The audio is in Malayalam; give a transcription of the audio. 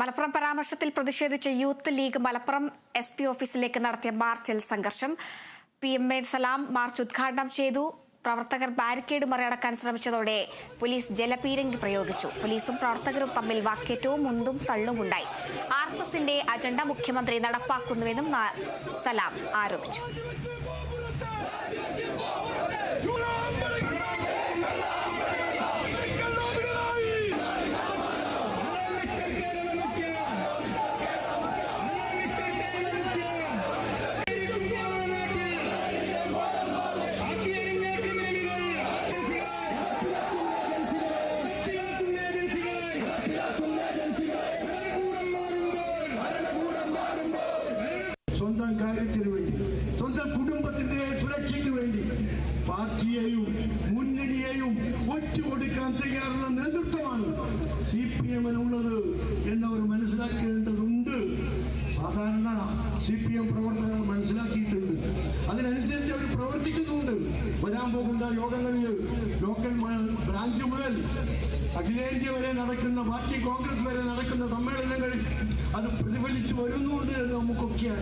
മലപ്പുറം പരാമർശത്തിൽ പ്രതിഷേധിച്ച് youth league Malappuram S P ഓഫീസിലേക്ക് നടത്തിയ മാർച്ചിൽ സംഘർഷം. P M A Salam march ഉദ്ഘാടനം ചെയ്തു. പ്രവർത്തകർ ബാരിക്കേഡ് മറികടക്കാൻ ശ്രമിച്ചതോടെ പോലീസ് ജലപീരങ്കി പ്രയോഗിച്ചു. പോലീസും പ്രവർത്തകരും തമ്മിൽ വാക്കേറ്റവും മുന്തും തള്ളുമുണ്ടായി ആർ എസ് എസിന്റെ അജണ്ട മുഖ്യമന്ത്രി നടപ്പാക്കുന്നുവെന്നും സലാം ആരോപിച്ചു. സ്വന്തം കുടുംബത്തിന്റെ സുരക്ഷയ്ക്ക് വേണ്ടി പാർട്ടിയെയും മുന്നണിയെയും ഒറ്റുകൊടുക്കാൻ തയ്യാറുള്ള നേതൃത്വമാണ് സി പി എമ്മിനുള്ളത് എന്നവർ മനസ്സിലാക്കേണ്ടതുണ്ട്. സാധാരണ സി പി എം പ്രവർത്തകർ മനസ്സിലാക്കിയിട്ടുണ്ട്. അതിനനുസരിച്ച് അവർ പ്രവർത്തിക്കുന്നുണ്ട്. വരാൻ പോകുന്ന യോഗങ്ങളിൽ ലോക്കൽ ബ്രാഞ്ച് മുതൽ അഖിലേന്ത്യ വരെ നടക്കുന്ന പാർട്ടി കോൺഗ്രസ് വരെ നടക്കുന്ന സമ്മേളനങ്ങളിൽ അത് പ്രതിഫലിച്ചു വരുന്നുണ്ട് എന്ന് നമുക്കൊക്കെ